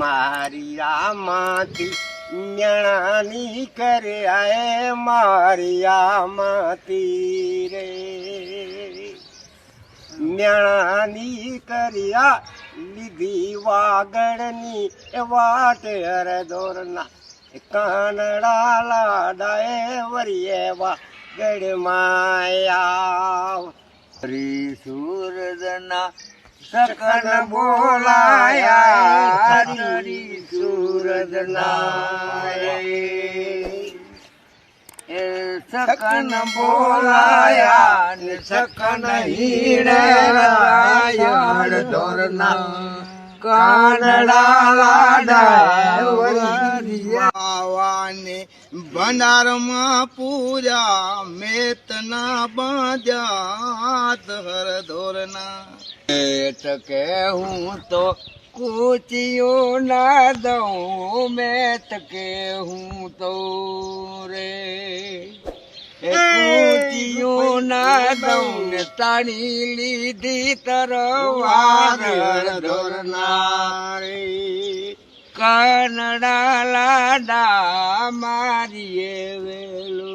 મારી આમાંથી ન્યાણાની કરે આય મારી આમાંથી રે. ન્યાણાની કર્યા લીધી વાગડની એ વાટ હરદોરના કાનડા લાડાએ વરીએ વાગડ માયા હરી સૂરજના સકન બોલાયા. હરી એ સકન બોલાયા સકન હીણ દોરના કાનડા લાડા આવાને ભંડારમાં પૂર્યા મેતના બાંધ્યા હર ધોરના કે હું તો કૂચિયું ના દઉં મેં કે હું તો રે. એ ના દઉં. ને તાણી લીધી તરવાર ધોરનારી કાનડા લાડા મારીએ વેલું.